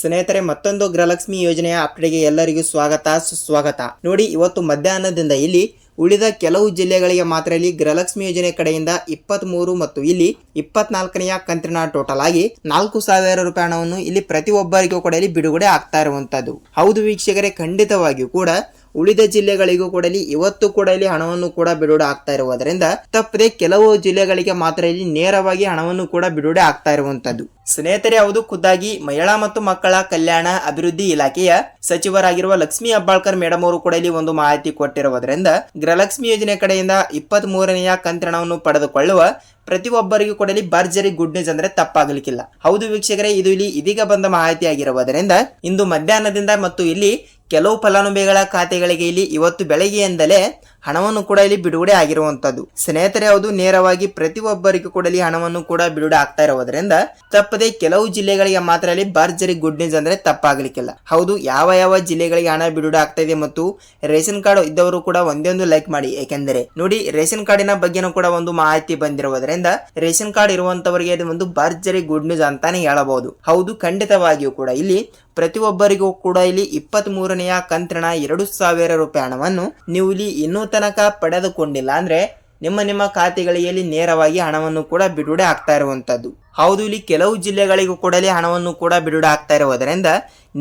ಸ್ನೇಹಿತರೆ ಮತ್ತೊಂದು ಗೃಹಲಕ್ಷ್ಮಿ ಯೋಜನೆಯ ಅಪ್ಡೇಟ್ಗೆ ಎಲ್ಲರಿಗೂ ಸ್ವಾಗತ ಸುಸ್ವಾಗತ. ನೋಡಿ ಇವತ್ತು ಮಧ್ಯಾಹ್ನದಿಂದ ಇಲ್ಲಿ ಉಳಿದ ಕೆಲವು ಜಿಲ್ಲೆಗಳಿಗೆ ಮಾತ್ರ ಇಲ್ಲಿ ಗೃಹಲಕ್ಷ್ಮಿ ಯೋಜನೆ ಕಡೆಯಿಂದ ಇಪ್ಪತ್ತ್ ಮೂರು ಮತ್ತು ಇಲ್ಲಿ ಇಪ್ಪತ್ನಾಲ್ಕನೆಯ ಕಂತಿನ ಟೋಟಲ್ ಆಗಿ ನಾಲ್ಕು ಸಾವಿರ ರೂಪಾಯಿ ಹಣವನ್ನು ಇಲ್ಲಿ ಪ್ರತಿಯೊಬ್ಬರಿಗೂ ಕೂಡ ಇಲ್ಲಿ ಬಿಡುಗಡೆ ಆಗ್ತಾ ಇರುವಂತದ್ದು ಹೌದು ವೀಕ್ಷಕರೇ, ಖಂಡಿತವಾಗಿಯೂ ಕೂಡ ಉಳಿದ ಜಿಲ್ಲೆಗಳಿಗೂ ಕೂಡ ಇಲ್ಲಿ ಇವತ್ತು ಕೂಡ ಇಲ್ಲಿ ಹಣವನ್ನು ಕೂಡ ಬಿಡುಗಡೆ ಆಗ್ತಾ ಇರುವುದರಿಂದ ತಪ್ಪದೆ ಕೆಲವು ಜಿಲ್ಲೆಗಳಿಗೆ ಮಾತ್ರ ಇಲ್ಲಿ ನೇರವಾಗಿ ಹಣವನ್ನು ಕೂಡ ಬಿಡುಗಡೆ ಆಗ್ತಾ ಇರುವಂತದ್ದು ಸ್ನೇಹಿತರೆ, ಹೌದು, ಖುದ್ದಾಗಿ ಮಹಿಳಾ ಮತ್ತು ಮಕ್ಕಳ ಕಲ್ಯಾಣ ಅಭಿವೃದ್ಧಿ ಇಲಾಖೆಯ ಸಚಿವರಾಗಿರುವ ಲಕ್ಷ್ಮೀ ಅಬ್ಬಾಳ್ಕರ್ ಮೇಡಮ್ ಅವರು ಕೂಡ ಇಲ್ಲಿ ಒಂದು ಮಾಹಿತಿ ಕೊಟ್ಟಿರುವುದರಿಂದ ಗೃಹಲಕ್ಷ್ಮಿ ಯೋಜನೆ ಕಡೆಯಿಂದ ಇಪ್ಪತ್ತ್ ಮೂರನೆಯ ಕಂತ್ರಣವನ್ನು ಪಡೆದುಕೊಳ್ಳುವ ಪ್ರತಿಯೊಬ್ಬರಿಗೂ ಕೊಡಲಿ ಭರ್ಜರಿ ಗುಡ್ ನ್ಯೂಸ್ ಅಂದ್ರೆ ತಪ್ಪಾಗಲಿಕ್ಕಿಲ್ಲ. ಹೌದು ವೀಕ್ಷಕರೇ, ಇದು ಇಲ್ಲಿ ಇದೀಗ ಬಂದ ಮಾಹಿತಿ ಆಗಿರುವುದರಿಂದ ಇಂದು ಮಧ್ಯಾಹ್ನದಿಂದ ಮತ್ತು ಇಲ್ಲಿ ಕೆಲವು ಫಲಾನುಭವಿಗಳ ಖಾತೆಗಳಿಗೆ ಇಲ್ಲಿ ಇವತ್ತು ಬೆಳಗ್ಗೆಯಿಂದಲೇ ಹಣವನ್ನು ಕೂಡ ಇಲ್ಲಿ ಬಿಡುಗಡೆ ಆಗಿರುವಂತದ್ದು. ಸ್ನೇಹಿತರೆ ಅದು ನೇರವಾಗಿ ಪ್ರತಿಯೊಬ್ಬರಿಗೂ ಕೂಡ ಇಲ್ಲಿ ಹಣವನ್ನು ಕೂಡ ಬಿಡುಗಡೆ ಆಗ್ತಾ ಇರೋದ್ರಿಂದ ತಪ್ಪದೆ ಕೆಲವು ಜಿಲ್ಲೆಗಳಿಗೆ ಮಾತ್ರ ಇಲ್ಲಿ ಭರ್ಜರಿ ಗುಡ್ ನ್ಯೂಸ್ ಅಂದ್ರೆ ತಪ್ಪಾಗಲಿಕ್ಕಿಲ್ಲ. ಹೌದು, ಯಾವ ಯಾವ ಜಿಲ್ಲೆಗಳಿಗೆ ಹಣ ಬಿಡುಗಡೆ ಆಗ್ತಾ ಇದೆ ಮತ್ತು ರೇಷನ್ ಕಾರ್ಡ್ ಇದ್ದವರು ಕೂಡ ಒಂದೇ ಒಂದು ಲೈಕ್ ಮಾಡಿ. ಏಕೆಂದರೆ, ನೋಡಿ, ರೇಷನ್ ಕಾರ್ಡಿನ ಬಗ್ಗೆನೂ ಕೂಡ ಒಂದು ಮಾಹಿತಿ ಬಂದಿರುವುದರಿಂದ ರೇಷನ್ ಕಾರ್ಡ್ ಇರುವಂತವರಿಗೆ ಇದು ಒಂದು ಭರ್ಜರಿ ಗುಡ್ ನ್ಯೂಸ್ ಅಂತಾನೆ ಹೇಳಬಹುದು. ಹೌದು, ಖಂಡಿತವಾಗಿಯೂ ಕೂಡ ಇಲ್ಲಿ ಪ್ರತಿಯೊಬ್ಬರಿಗೂ ಕೂಡ ಇಲ್ಲಿ ಇಪ್ಪತ್ತ್ ಮೂರನೆಯ ಕಂತಿನ ಎರಡು ಸಾವಿರ ರೂಪಾಯಿ ಹಣವನ್ನು ನೀವು ಇಲ್ಲಿ ಇನ್ನೂ ತನಕ ಪಡೆದುಕೊಂಡಿಲ್ಲ. ಅಂದ್ರೆ ನಿಮ್ಮ ನಿಮ್ಮ ಖಾತೆಗಳಿಗೆ ನೇರವಾಗಿ ಹಣವನ್ನು ಕೂಡ ಬಿಡುಗಡೆ ಆಗ್ತಾ ಇರುವಂಥದ್ದು. ಹೌದು, ಇಲ್ಲಿ ಕೆಲವು ಜಿಲ್ಲೆಗಳಿಗೂ ಕೂಡಲೇ ಹಣವನ್ನು ಕೂಡ ಬಿಡುಗಡೆ ಆಗ್ತಾ ಇರುವುದರಿಂದ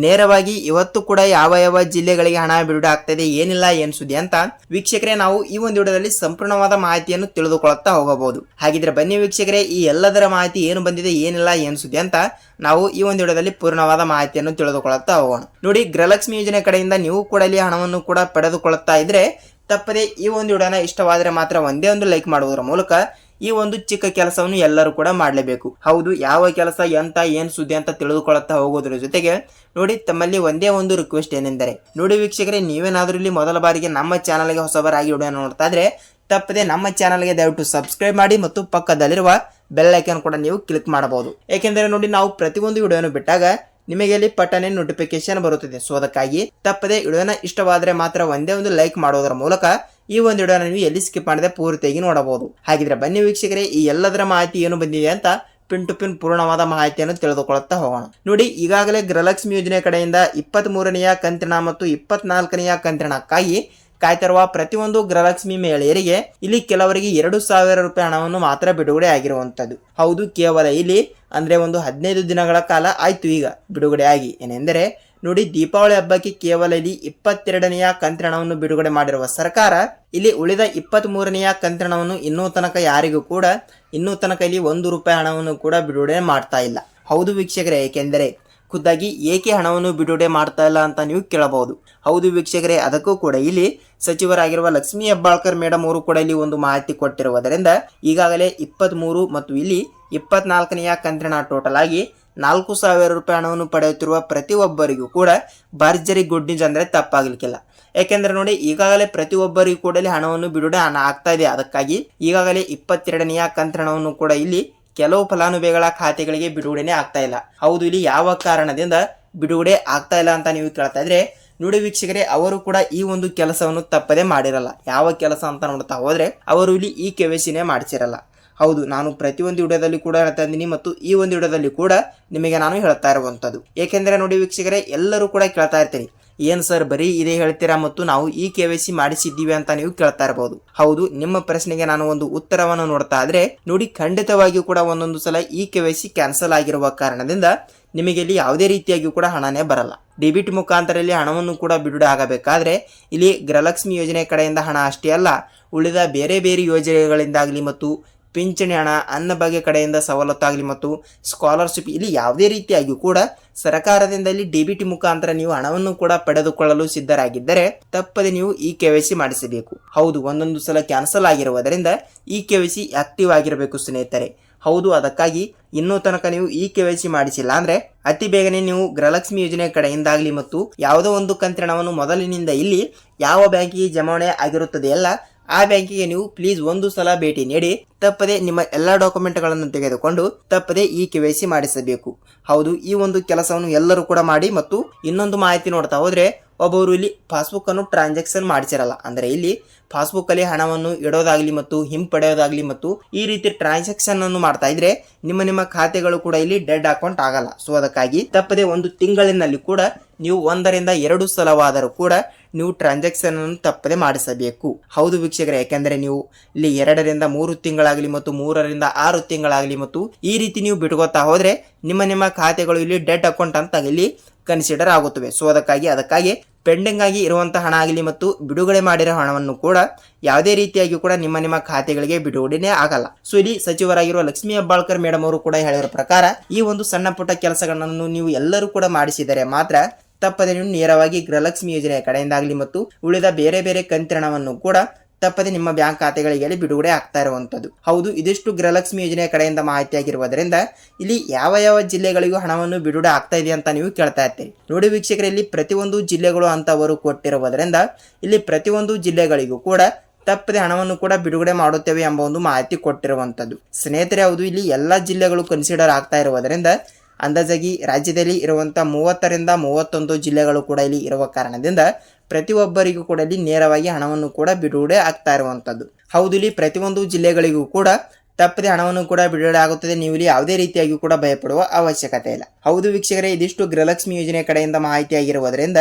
ನೇರವಾಗಿ ಇವತ್ತು ಕೂಡ ಯಾವ ಯಾವ ಜಿಲ್ಲೆಗಳಿಗೆ ಹಣ ಬಿಡುಗಡೆ ಆಗ್ತದೆ, ಏನಿಲ್ಲ, ಏನ್ ಅಂತ ವೀಕ್ಷಕರೇ ನಾವು ಈ ಒಂದು ವಿಡಿಯೋದಲ್ಲಿ ಸಂಪೂರ್ಣವಾದ ಮಾಹಿತಿಯನ್ನು ತಿಳಿದುಕೊಳ್ಳುತ್ತಾ ಹೋಗಬಹುದು. ಹಾಗಿದ್ರೆ ಬನ್ನಿ ವೀಕ್ಷಕರೇ, ಈ ಎಲ್ಲದರ ಮಾಹಿತಿ ಏನು ಬಂದಿದೆ, ಏನಿಲ್ಲ, ಏನ್ ಅಂತ ನಾವು ಈ ಒಂದು ವಿಡಿಯೋದಲ್ಲಿ ಪೂರ್ಣವಾದ ಮಾಹಿತಿಯನ್ನು ತಿಳಿದುಕೊಳ್ಳುತ್ತಾ ಹೋಗೋಣ. ನೋಡಿ, ಗೃಹಲಕ್ಷ್ಮಿ ಯೋಜನೆ ಕಡೆಯಿಂದ ನೀವು ಕೂಡ ಹಣವನ್ನು ಕೂಡ ಪಡೆದುಕೊಳ್ಳುತ್ತಾ ಇದ್ರೆ ತಪ್ಪದೆ ಈ ಒಂದು ವಿಡಿಯೋನ ಇಷ್ಟವಾದರೆ ಮಾತ್ರ ಒಂದೇ ಒಂದು ಲೈಕ್ ಮಾಡುವುದರ ಮೂಲಕ ಈ ಒಂದು ಚಿಕ್ಕ ಕೆಲಸವನ್ನು ಎಲ್ಲರೂ ಕೂಡ ಮಾಡಲೇಬೇಕು. ಹೌದು, ಯಾವ ಕೆಲಸ ಎಂತ, ಏನು ಸುದ್ದಿ ಅಂತ ತಿಳಿದುಕೊಳ್ಳುತ್ತಾ ಹೋಗೋದ್ರ ಜೊತೆಗೆ ನೋಡಿ, ತಮ್ಮಲ್ಲಿ ಒಂದೇ ಒಂದು ರಿಕ್ವೆಸ್ಟ್ ಏನೆಂದರೆ, ನೋಡಿ ವೀಕ್ಷಕರೇ, ನೀವೇನಾದರೂ ಇಲ್ಲಿ ಮೊದಲ ಬಾರಿಗೆ ನಮ್ಮ ಚಾನಲ್ಗೆ ಹೊಸಬರಾಗಿ ವಿಡಿಯೋ ನೋಡ್ತಾ ಇದ್ರೆ, ತಪ್ಪದೆ ನಮ್ಮ ಚಾನಲ್ಗೆ ದಯವಿಟ್ಟು ಸಬ್ಸ್ಕ್ರೈಬ್ ಮಾಡಿ ಮತ್ತು ಪಕ್ಕದಲ್ಲಿರುವ ಬೆಲ್ ಕೂಡ ನೀವು ಕ್ಲಿಕ್ ಮಾಡಬಹುದು. ಏಕೆಂದರೆ ನೋಡಿ, ನಾವು ಪ್ರತಿಯೊಂದು ವಿಡಿಯೋನು ಬಿಟ್ಟಾಗ ನಿಮಗೆ ಇಲ್ಲಿ ಪಟ್ಟನೆ ನೋಟಿಫಿಕೇಶನ್ ಬರುತ್ತದೆ. ಸೊ ಅದಕ್ಕಾಗಿ ತಪ್ಪದೆ ವಿಡಿಯೋನ ಇಷ್ಟವಾದರೆ ಮಾತ್ರ ಒಂದೇ ಒಂದು ಲೈಕ್ ಮಾಡೋದರ ಮೂಲಕ ಈ ಒಂದು ವಿಡಿಯೋನ ನೀವು ಎಲ್ಲಿ ಸ್ಕಿಪ್ ಮಾಡದೆ ಪೂರ್ತಿಯಾಗಿ ನೋಡಬಹುದು. ಹಾಗಿದ್ರೆ ಬನ್ನಿ ವೀಕ್ಷಕರೇ, ಈ ಎಲ್ಲದರ ಮಾಹಿತಿ ಏನು ಬಂದಿದೆ ಅಂತ ಪಿನ್ ಟು ಪಿನ್ ಪೂರ್ಣವಾದ ಮಾಹಿತಿಯನ್ನು ತಿಳಿದುಕೊಳ್ಳುತ್ತಾ ಹೋಗೋಣ. ನೋಡಿ, ಈಗಾಗಲೇ ಗೃಹಲಕ್ಷ್ಮಿ ಯೋಜನೆ ಕಡೆಯಿಂದ ಇಪ್ಪತ್ತ್ ಮೂರನೆಯ ಕಂತಿನ ಮತ್ತು ಇಪ್ಪತ್ನಾಲ್ಕನೆಯ ಕಂತಿನಕ್ಕಾಗಿ ಕಾಯ್ತಿರುವ ಪ್ರತಿಯೊಂದು ಗೃಹಲಕ್ಷ್ಮಿ ಮಹಿಳೆಯರಿಗೆ ಇಲ್ಲಿ ಕೆಲವರಿಗೆ ಎರಡು ಸಾವಿರ ರೂಪಾಯಿ ಹಣವನ್ನು ಮಾತ್ರ ಬಿಡುಗಡೆ ಆಗಿರುವಂಥದ್ದು. ಹೌದು, ಕೇವಲ ಇಲ್ಲಿ ಅಂದರೆ ಒಂದು ಹದಿನೈದು ದಿನಗಳ ಕಾಲ ಆಯಿತು ಈಗ ಬಿಡುಗಡೆ ಆಗಿ ಏನೆಂದರೆ, ನೋಡಿ, ದೀಪಾವಳಿ ಹಬ್ಬಕ್ಕೆ ಕೇವಲ ಇಲ್ಲಿ ಇಪ್ಪತ್ತೆರಡನೆಯ ಕಂತ್ರಣವನ್ನು ಬಿಡುಗಡೆ ಮಾಡಿರುವ ಸರ್ಕಾರ ಇಲ್ಲಿ ಉಳಿದ ಇಪ್ಪತ್ತ್ ಮೂರನೆಯ ಕಂತ್ರಣವನ್ನು ಇನ್ನೂ ತನಕ ಯಾರಿಗೂ ಕೂಡ, ಇನ್ನೂ ತನಕ ಇಲ್ಲಿ ಒಂದು ರೂಪಾಯಿ ಹಣವನ್ನು ಕೂಡ ಬಿಡುಗಡೆ ಮಾಡ್ತಾ ಇಲ್ಲ. ಹೌದು ವೀಕ್ಷಕರೇ, ಏಕೆಂದರೆ ಖುದ್ದಾಗಿ ಏಕೆ ಹಣವನ್ನು ಬಿಡುಗಡೆ ಮಾಡ್ತಾ ಇಲ್ಲ ಅಂತ ನೀವು ಕೇಳಬಹುದು. ಹೌದು ವೀಕ್ಷಕರೇ, ಅದಕ್ಕೂ ಕೂಡ ಇಲ್ಲಿ ಸಚಿವರಾಗಿರುವ ಲಕ್ಷ್ಮೀ ಹೆಬ್ಬಾಳ್ಕರ್ ಮೇಡಮ್ ಅವರು ಕೂಡ ಇಲ್ಲಿ ಒಂದು ಮಾಹಿತಿ ಕೊಟ್ಟಿರುವುದರಿಂದ ಈಗಾಗಲೇ ಇಪ್ಪತ್ತ್ ಮೂರು ಮತ್ತು ಇಲ್ಲಿ ಇಪ್ಪತ್ನಾಲ್ಕನೆಯ ಕಂತಿನ ಟೋಟಲ್ ಆಗಿ ನಾಲ್ಕು ಸಾವಿರ ರೂಪಾಯಿ ಹಣವನ್ನು ಪಡೆಯುತ್ತಿರುವ ಪ್ರತಿಯೊಬ್ಬರಿಗೂ ಕೂಡ ಭರ್ಜರಿ ಗುಡ್ ನ್ಯೂಸ್ ಅಂದರೆ ತಪ್ಪಾಗಲಿಕ್ಕಿಲ್ಲ. ಯಾಕೆಂದ್ರೆ ನೋಡಿ, ಈಗಾಗಲೇ ಪ್ರತಿಯೊಬ್ಬರಿಗೂ ಕೂಡ ಹಣವನ್ನು ಬಿಡುಗಡೆ ಹಣ ಆಗ್ತಾ ಇದೆ. ಅದಕ್ಕಾಗಿ ಈಗಾಗಲೇ ಇಪ್ಪತ್ತೆರಡನೆಯ ಕಂತಿನವನ್ನು ಕೂಡ ಇಲ್ಲಿ ಕೆಲವು ಫಲಾನುಭವಿಗಳ ಖಾತೆಗಳಿಗೆ ಬಿಡುಗಡೆನೆ ಆಗ್ತಾ ಇಲ್ಲ. ಹೌದು, ಇಲ್ಲಿ ಯಾವ ಕಾರಣದಿಂದ ಬಿಡುಗಡೆ ಆಗ್ತಾ ಇಲ್ಲ ಅಂತ ನೀವು ಕೇಳ್ತಾ ಇದ್ರೆ, ನೋಡಿ ವೀಕ್ಷಕರೇ, ಅವರು ಕೂಡ ಈ ಒಂದು ಕೆಲಸವನ್ನು ತಪ್ಪದೆ ಮಾಡಿರಲ್ಲ. ಯಾವ ಕೆಲಸ ಅಂತ ನೋಡ್ತಾ ಹೋದ್ರೆ, ಅವರು ಇಲ್ಲಿ ಈ ಕೆವೈಸಿನೇ ಮಾಡಿಸಿರಲ್ಲ. ಹೌದು, ನಾನು ಪ್ರತಿಯೊಂದು ವಿಡಿಯೋದಲ್ಲಿ ಕೂಡ ಹೇಳ್ತಾ ಇದ್ದೀನಿ ಮತ್ತು ಈ ಒಂದು ವಿಡಿಯೋದಲ್ಲಿ ಕೂಡ ನಿಮಗೆ ನಾನು ಹೇಳ್ತಾ ಇರುವಂಥದ್ದು. ಏಕೆಂದರೆ ನೋಡಿ ವೀಕ್ಷಕರೇ, ಎಲ್ಲರೂ ಕೂಡ ಕೇಳ್ತಾ ಇರ್ತೀರಿ ಏನ್ ಸರ್ ಬರೀ ಇದೇ ಹೇಳ್ತೀರಾ ಮತ್ತು ನಾವು ಈ ಕೆ ವೈ ಸಿ ಮಾಡಿಸಿದ್ದೀವಿ ಅಂತ ನೀವು ಕೇಳ್ತಾ ಇರಬಹುದು ಹೌದು, ನಿಮ್ಮ ಪ್ರಶ್ನೆಗೆ ನಾನು ಒಂದು ಉತ್ತರವನ್ನು ನೋಡ್ತಾ ಇದ್ರೆ, ನೋಡಿ ಖಂಡಿತವಾಗಿಯೂ ಕೂಡ ಒಂದೊಂದು ಸಲ ಈ ಕೆ ವೈ ಸಿ ಕ್ಯಾನ್ಸಲ್ ಆಗಿರುವ ಕಾರಣದಿಂದ ನಿಮಗೆ ಇಲ್ಲಿ ಯಾವುದೇ ರೀತಿಯಾಗಿಯೂ ಕೂಡ ಹಣನೇ ಬರಲ್ಲ. ಡೆಬಿಟ್ ಮುಖಾಂತರ ಇಲ್ಲಿ ಹಣವನ್ನು ಕೂಡ ಬಿಡುಗಡೆ ಆಗಬೇಕಾದ್ರೆ, ಇಲ್ಲಿ ಗೃಹಲಕ್ಷ್ಮಿ ಯೋಜನೆ ಕಡೆಯಿಂದ ಹಣ ಅಷ್ಟೇ ಅಲ್ಲ, ಉಳಿದ ಬೇರೆ ಬೇರೆ ಯೋಜನೆಗಳಿಂದಾಗಲಿ ಮತ್ತು ಪಿಂಚಣಿ ಹಣ, ಅನ್ನ ಬಗ್ಗೆ ಕಡೆಯಿಂದ ಸವಲತ್ತಾಗಲಿ ಮತ್ತು ಸ್ಕಾಲರ್ಶಿಪ್ ಇಲ್ಲಿ ಯಾವುದೇ ರೀತಿಯಾಗಿಯೂ ಕೂಡ ಸರ್ಕಾರದಿಂದ ಇಲ್ಲಿ ಡಿಬಿಟಿ ಮುಖಾಂತರ ನೀವು ಹಣವನ್ನು ಕೂಡ ಪಡೆದುಕೊಳ್ಳಲು ಸಿದ್ಧರಾಗಿದ್ದರೆ ತಪ್ಪದೆ ನೀವು ಈ ಕೆ ವೈ ಸಿ ಮಾಡಿಸಬೇಕು. ಹೌದು, ಒಂದೊಂದು ಸಲ ಕ್ಯಾನ್ಸಲ್ ಆಗಿರುವುದರಿಂದ ಈ ಕೆ ವೈ ಸಿ ಆಕ್ಟಿವ್ ಆಗಿರಬೇಕು ಸ್ನೇಹಿತರೆ. ಹೌದು, ಅದಕ್ಕಾಗಿ ಇನ್ನೂ ತನಕ ನೀವು ಈ ಕೆ ವೈ ಸಿ ಮಾಡಿಸಿಲ್ಲ ಅಂದ್ರೆ ಅತಿ ಬೇಗನೆ ನೀವು ಗೃಹಲಕ್ಷ್ಮಿ ಯೋಜನೆ ಕಡೆಯಿಂದಾಗಲಿ ಮತ್ತು ಯಾವುದೋ ಒಂದು ಕಂತಿನವನ್ನು ಮೊದಲಿನಿಂದ ಇಲ್ಲಿ ಯಾವ ಬ್ಯಾಂಕಿಗೆ ಜಮಾವಣೆ ಆಗಿರುತ್ತದೆ ಅಲ್ಲ ಆ ಬ್ಯಾಂಕಿಗೆ ನೀವು ಪ್ಲೀಸ್ ಒಂದು ಸಲ ಭೇಟಿ ನೀಡಿ. ತಪ್ಪದೆ ನಿಮ್ಮ ಎಲ್ಲ ಡಾಕ್ಯುಮೆಂಟ್ಗಳನ್ನು ತೆಗೆದುಕೊಂಡು ತಪ್ಪದೆ ಈ ಕೆ ಮಾಡಿಸಬೇಕು. ಹೌದು, ಈ ಒಂದು ಕೆಲಸವನ್ನು ಎಲ್ಲರೂ ಕೂಡ ಮಾಡಿ ಮತ್ತು ಇನ್ನೊಂದು ಮಾಹಿತಿ ನೋಡ್ತಾ ಹೋದ್ರೆ ಒಬ್ಬರು ಇಲ್ಲಿ ಪಾಸ್ಬುಕ್ ಅನ್ನು ಟ್ರಾನ್ಸಾಕ್ಷನ್ ಮಾಡಿಸಿರಲ್ಲ. ಅಂದ್ರೆ ಇಲ್ಲಿ ಪಾಸ್ಬುಕ್ ಅಲ್ಲಿ ಹಣವನ್ನು ಇಡೋದಾಗ್ಲಿ ಮತ್ತು ಹಿಂಪಡೆಯೋದಾಗ್ಲಿ ಮತ್ತು ಈ ರೀತಿ ಟ್ರಾನ್ಸಾಕ್ಷನ್ ಅನ್ನು ಮಾಡ್ತಾ ಇದ್ರೆ ನಿಮ್ಮ ನಿಮ್ಮ ಖಾತೆಗಳು ಕೂಡ ಇಲ್ಲಿ ಡೆಡ್ ಅಕೌಂಟ್ ಆಗಲ್ಲ. ಸೊ ಅದಕ್ಕಾಗಿ ತಪ್ಪದೆ ಒಂದು ತಿಂಗಳಿನಲ್ಲಿ ಕೂಡ ನೀವು ಒಂದರಿಂದ ಎರಡು ಸಲವಾದರೂ ಕೂಡ ನೀವು ಟ್ರಾನ್ಸಾಕ್ಷನ್ ಅನ್ನು ತಪ್ಪದೆ ಮಾಡಿಸಬೇಕು. ಹೌದು ವೀಕ್ಷಕರೇ, ಯಾಕೆಂದ್ರೆ ನೀವು ಇಲ್ಲಿ ಎರಡರಿಂದ ಮೂರು ತಿಂಗಳಾಗಲಿ ಮತ್ತು ಮೂರರಿಂದ ಆರು ತಿಂಗಳಾಗಲಿ ಮತ್ತು ಈ ರೀತಿ ನೀವು ಬಿಟ್ಕೋತಾ ಹೋದ್ರೆ ನಿಮ್ಮ ನಿಮ್ಮ ಖಾತೆಗಳು ಇಲ್ಲಿ ಡೆಟ್ ಅಕೌಂಟ್ ಅಂತ ಇಲ್ಲಿ ಕನ್ಸಿಡರ್ ಆಗುತ್ತವೆ. ಸೊ ಅದಕ್ಕಾಗಿ ಅದಕ್ಕಾಗಿ ಪೆಂಡಿಂಗ್ ಆಗಿ ಇರುವಂತಹ ಹಣ ಆಗಲಿ ಮತ್ತು ಬಿಡುಗಡೆ ಮಾಡಿರೋ ಹಣವನ್ನು ಕೂಡ ಯಾವುದೇ ರೀತಿಯಾಗಿ ಕೂಡ ನಿಮ್ಮ ನಿಮ್ಮ ಖಾತೆಗಳಿಗೆ ಬಿಡುಗಡೆನೇ ಆಗಲ್ಲ. ಸೊ ಇಲ್ಲಿ ಸಚಿವರಾಗಿರುವ ಲಕ್ಷ್ಮೀ ಹೆಬ್ಬಾಳ್ಕರ್ ಮೇಡಮ್ ಅವರು ಕೂಡ ಹೇಳಿರೋ ಪ್ರಕಾರ ಈ ಒಂದು ಸಣ್ಣ ಪುಟ್ಟ ಕೆಲಸಗಳನ್ನು ನೀವು ಎಲ್ಲರೂ ಕೂಡ ಮಾಡಿಸಿದರೆ ಮಾತ್ರ ತಪ್ಪದೆ ನೇರವಾಗಿ ಗೃಹಲಕ್ಷ್ಮಿ ಯೋಜನೆಯ ಕಡೆಯಿಂದಾಗಲಿ ಮತ್ತು ಉಳಿದ ಬೇರೆ ಬೇರೆ ಕಂತಿರಣವನ್ನು ಕೂಡ ತಪ್ಪದೆ ನಿಮ್ಮ ಬ್ಯಾಂಕ್ ಖಾತೆಗಳಿಗೆ ಬಿಡುಗಡೆ ಆಗ್ತಾ ಇರುವಂಥದ್ದು. ಹೌದು, ಇದಿಷ್ಟು ಗೃಹಲಕ್ಷ್ಮಿ ಯೋಜನೆ ಕಡೆಯಿಂದ ಮಾಹಿತಿ ಆಗಿರುವುದರಿಂದ ಇಲ್ಲಿ ಯಾವ ಯಾವ ಜಿಲ್ಲೆಗಳಿಗೂ ಹಣವನ್ನು ಬಿಡುಗಡೆ ಆಗ್ತಾ ಇದೆ ಅಂತ ನೀವು ಕೇಳ್ತಾ ಇರ್ತೀರಿ. ನೋಡಿ ವೀಕ್ಷಕರಲ್ಲಿ ಪ್ರತಿಯೊಂದು ಜಿಲ್ಲೆಗಳು ಅಂತ ಅವರು ಕೊಟ್ಟಿರುವುದರಿಂದ ಇಲ್ಲಿ ಪ್ರತಿಯೊಂದು ಜಿಲ್ಲೆಗಳಿಗೂ ಕೂಡ ತಪ್ಪದೆ ಹಣವನ್ನು ಕೂಡ ಬಿಡುಗಡೆ ಮಾಡುತ್ತೇವೆ ಎಂಬ ಒಂದು ಮಾಹಿತಿ ಕೊಟ್ಟಿರುವಂಥದ್ದು. ಸ್ನೇಹಿತರೆ, ಹೌದು, ಇಲ್ಲಿ ಎಲ್ಲ ಜಿಲ್ಲೆಗಳು ಕನ್ಸಿಡರ್ ಆಗ್ತಾ ಇರುವುದರಿಂದ ಅಂದಾಜಾಗಿ ರಾಜ್ಯದಲ್ಲಿ ಇರುವಂಥ ಮೂವತ್ತರಿಂದ ಮೂವತ್ತೊಂದು ಜಿಲ್ಲೆಗಳು ಕೂಡ ಇಲ್ಲಿ ಇರುವ ಕಾರಣದಿಂದ ಪ್ರತಿಯೊಬ್ಬರಿಗೂ ಕೂಡ ಇಲ್ಲಿ ನೇರವಾಗಿ ಹಣವನ್ನು ಕೂಡ ಬಿಡುಗಡೆ ಆಗ್ತಾ ಇರುವಂಥದ್ದು ಹೌದು, ಇಲ್ಲಿ ಪ್ರತಿಯೊಂದು ಜಿಲ್ಲೆಗಳಿಗೂ ಕೂಡ ತಪ್ಪದೆ ಹಣವನ್ನು ಕೂಡ ಬಿಡುಗಡೆ ಆಗುತ್ತದೆ. ನೀವು ಇಲ್ಲಿ ಯಾವುದೇ ರೀತಿಯಾಗಿ ಕೂಡ ಭಯಪಡುವ ಅವಶ್ಯಕತೆ ಇಲ್ಲ. ಹೌದು ವೀಕ್ಷಕರೇ, ಇದಿಷ್ಟು ಗೃಹಲಕ್ಷ್ಮಿ ಯೋಜನೆ ಕಡೆಯಿಂದ ಮಾಹಿತಿ ಆಗಿರುವುದರಿಂದ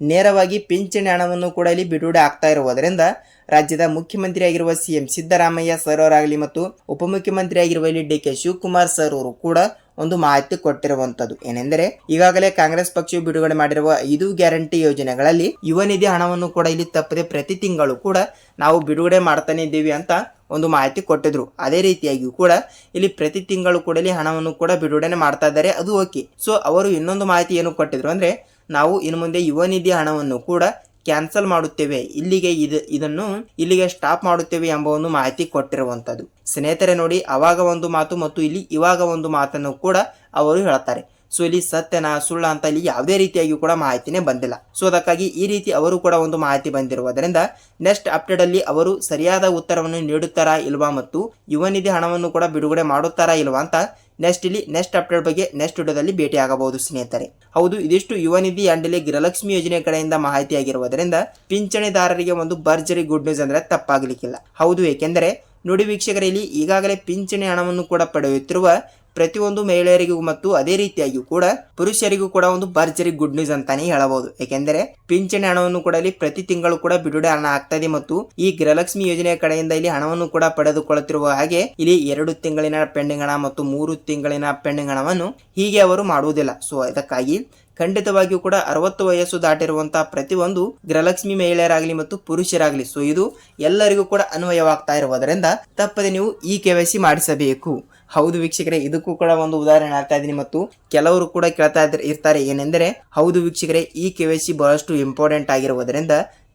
ನೇರವಾಗಿ ಪಿಂಚಣಿ ಹಣವನ್ನು ಕೂಡ ಇಲ್ಲಿ ಬಿಡುಗಡೆ ಆಗ್ತಾ ಇರುವುದರಿಂದ, ರಾಜ್ಯದ ಮುಖ್ಯಮಂತ್ರಿ ಆಗಿರುವ ಸಿಎಂ ಸಿದ್ದರಾಮಯ್ಯ ಸರ್ ಅವರಾಗಲಿ ಮತ್ತು ಉಪಮುಖ್ಯಮಂತ್ರಿ ಆಗಿರುವ ಇಲ್ಲಿ ಡಿ ಕೆ ಶಿವಕುಮಾರ್ ಸರ್ ಅವರು ಕೂಡ ಒಂದು ಮಾಹಿತಿ ಕೊಟ್ಟಿರುವಂತದ್ದು. ಏನೆಂದರೆ, ಈಗಾಗಲೇ ಕಾಂಗ್ರೆಸ್ ಪಕ್ಷವು ಬಿಡುಗಡೆ ಮಾಡಿರುವ ಐದು ಗ್ಯಾರಂಟಿ ಯೋಜನೆಗಳಲ್ಲಿ ಯುವ ನಿಧಿ ಹಣವನ್ನು ಕೂಡ ಇಲ್ಲಿ ತಪ್ಪದೆ ಪ್ರತಿ ತಿಂಗಳು ಕೂಡ ನಾವು ಬಿಡುಗಡೆ ಮಾಡ್ತಾನೆ ಇದ್ದೀವಿ ಅಂತ ಒಂದು ಮಾಹಿತಿ ಕೊಟ್ಟಿದ್ರು. ಅದೇ ರೀತಿಯಾಗಿಯೂ ಕೂಡ ಇಲ್ಲಿ ಪ್ರತಿ ತಿಂಗಳು ಕೂಡ ಇಲ್ಲಿ ಹಣವನ್ನು ಕೂಡ ಬಿಡುಗಡೆ ಮಾಡ್ತಾ ಇದ್ದಾರೆ. ಅದು ಓಕೆ. ಸೊ ಅವರು ಇನ್ನೊಂದು ಮಾಹಿತಿ ಏನು ಕೊಟ್ಟಿದ್ರು ಅಂದ್ರೆ, ನಾವು ಇನ್ನು ಮುಂದೆ ಯುವ ನಿಧಿ ಹಣವನ್ನು ಕೂಡ ಕ್ಯಾನ್ಸಲ್ ಮಾಡುತ್ತೇವೆ. ಇಲ್ಲಿಗೆ ಇದು, ಇದನ್ನು ಇಲ್ಲಿಗೆ ಸ್ಟಾಪ್ ಮಾಡುತ್ತೇವೆ ಎಂಬ ಒಂದು ಮಾಹಿತಿ ಕೊಟ್ಟಿರುವಂಥದ್ದು. ಸ್ನೇಹಿತರೆ ನೋಡಿ, ಅವಾಗ ಒಂದು ಮಾತು ಮತ್ತು ಇಲ್ಲಿ ಇವಾಗ ಒಂದು ಮಾತನ್ನು ಕೂಡ ಅವರು ಹೇಳ್ತಾರೆ ಸೊ ಇಲ್ಲಿ ಸತ್ಯನ, ಸುಳ್ಳ ಅಂತ ಇಲ್ಲಿ ಯಾವುದೇ ರೀತಿಯಾಗಿ ಕೂಡ ಮಾಹಿತಿನೇ ಬಂದಿಲ್ಲ. ಸೊ ಅದಕ್ಕಾಗಿ ಈ ರೀತಿ ಅವರು ಕೂಡ ಒಂದು ಮಾಹಿತಿ ಬಂದಿರುವುದರಿಂದ ನೆಕ್ಸ್ಟ್ ಅಪ್ಡೇಟ್ ಅಲ್ಲಿ ಅವರು ಸರಿಯಾದ ಉತ್ತರವನ್ನು ನೀಡುತ್ತಾರಾ ಇಲ್ವಾ ಮತ್ತು ಯುವ ನಿಧಿ ಹಣವನ್ನು ಕೂಡ ಬಿಡುಗಡೆ ಮಾಡುತ್ತಾರಾ ಇಲ್ವಾ ಅಂತ ನೆಕ್ಸ್ಟ್ ಇಲ್ಲಿ ನೆಕ್ಸ್ಟ್ ಅಪ್ಡೇಟ್ ಬಗ್ಗೆ ನೆಕ್ಸ್ಟ್ ವಿಡಿಯೋದಲ್ಲಿ ಭೇಟಿ ಆಗಬಹುದು ಸ್ನೇಹಿತರೆ. ಹೌದು, ಇದಿಷ್ಟು ಯುವ ನಿಧಿ ಅಂಡಲಿ ಗೃಹಲಕ್ಷ್ಮಿ ಯೋಜನೆ ಕಡೆಯಿಂದ ಮಾಹಿತಿ ಆಗಿರುವುದರಿಂದ ಪಿಂಚಣಿದಾರರಿಗೆ ಒಂದು ಭರ್ಜರಿ ಗುಡ್ ನ್ಯೂಸ್ ಅಂದರೆ ತಪ್ಪಾಗಲಿಕ್ಕಿಲ್ಲ. ಹೌದು, ಏಕೆಂದರೆ ನೋಡಿ ವೀಕ್ಷಕರಲ್ಲಿ ಈಗಾಗಲೇ ಪಿಂಚಣಿ ಹಣವನ್ನು ಕೂಡ ಪಡೆಯುತ್ತಿರುವ ಪ್ರತಿಯೊಂದು ಮಹಿಳೆಯರಿಗೂ ಮತ್ತು ಅದೇ ರೀತಿಯಾಗಿಯೂ ಕೂಡ ಪುರುಷರಿಗೂ ಕೂಡ ಒಂದು ಭರ್ಜರಿ ಗುಡ್ ನ್ಯೂಸ್ ಅಂತಾನೆ ಹೇಳಬಹುದು. ಏಕೆಂದರೆ ಪಿಂಚಣಿ ಹಣವನ್ನು ಕೂಡ ಇಲ್ಲಿ ಪ್ರತಿ ತಿಂಗಳು ಕೂಡ ಬಿಡುಗಡೆ ಹಣ ಆಗ್ತದೆ ಮತ್ತು ಈ ಗೃಹಲಕ್ಷ್ಮಿ ಯೋಜನೆಯ ಕಡೆಯಿಂದ ಇಲ್ಲಿ ಹಣವನ್ನು ಕೂಡ ಪಡೆದುಕೊಳ್ಳುತ್ತಿರುವ ಹಾಗೆ ಇಲ್ಲಿ ಎರಡು ತಿಂಗಳಿನ ಪೆಂಡಿಂಗ್ ಹಣ ಮತ್ತು ಮೂರು ತಿಂಗಳಿನ ಪೆಂಡಿಂಗ್ ಹಣವನ್ನು ಹೀಗೆ ಅವರು ಮಾಡುವುದಿಲ್ಲ. ಸೊ ಅದಕ್ಕಾಗಿ ಖಂಡಿತವಾಗಿಯೂ ಕೂಡ ಅರವತ್ತು ವಯಸ್ಸು ದಾಟಿರುವಂತಹ ಪ್ರತಿಯೊಂದು ಗೃಹಲಕ್ಷ್ಮಿ ಮಹಿಳೆಯರಾಗಲಿ ಮತ್ತು ಪುರುಷರಾಗಲಿ ಸೊ ಇದು ಎಲ್ಲರಿಗೂ ಕೂಡ ಅನ್ವಯವಾಗ್ತಾ ಇರುವುದರಿಂದ ತಪ್ಪದೆ ನೀವು ಈ ಕೆ ಮಾಡಿಸಬೇಕು. ಹೌದು ವೀಕ್ಷಕರೇ, ಇದಕ್ಕೂ ಕೂಡ ಒಂದು ಉದಾಹರಣೆ ಆಗ್ತಾ ಇದ್ದೀನಿ ಮತ್ತು ಕೆಲವರು ಕೂಡ ಕೇಳ್ತಾ ಇರ್ತಾರೆ ಏನೆಂದರೆ, ಹೌದು ವೀಕ್ಷಕರೇ, ಈ ಕೆ ಬಹಳಷ್ಟು ಇಂಪಾರ್ಟೆಂಟ್ ಆಗಿರುವುದರಿಂದ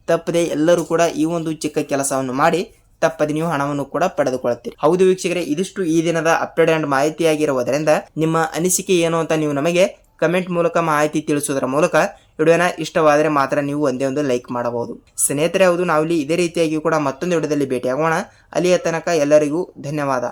ತಪ್ಪದೆ ಎಲ್ಲರೂ ಕೂಡ ಈ ಒಂದು ಚಿಕ್ಕ ಕೆಲಸವನ್ನು ಮಾಡಿ ತಪ್ಪದೆ ನೀವು ಹಣವನ್ನು ಕೂಡ ಪಡೆದುಕೊಳ್ಳುತ್ತೀರಿ. ಹೌದು ವೀಕ್ಷಕರೇ, ಇದಿಷ್ಟು ಈ ದಿನದ ಅಪ್ಡೇಟ್ ಅಂಡ್ ಮಾಹಿತಿಯಾಗಿರುವುದರಿಂದ ನಿಮ್ಮ ಅನಿಸಿಕೆ ಏನು ಅಂತ ನೀವು ನಮಗೆ ಕಮೆಂಟ್ ಮೂಲಕ ಮಾಹಿತಿ ತಿಳಿಸೋದರ ಮೂಲಕ ವಿಡಿಯೋನ ಇಷ್ಟವಾದರೆ ಮಾತ್ರ ನೀವು ಒಂದೇ ಒಂದು ಲೈಕ್ ಮಾಡಬಹುದು. ಸ್ನೇಹಿತರೆ, ಹೌದು, ನಾವಿಲ್ಲಿ ಇದೇ ರೀತಿಯಾಗಿ ಕೂಡ ಮತ್ತೊಂದು ವಿಡಿಯೋದಲ್ಲಿ ಭೇಟಿಯಾಗೋಣ. ಅಲ್ಲಿಯ ತನಕ ಎಲ್ಲರಿಗೂ ಧನ್ಯವಾದ.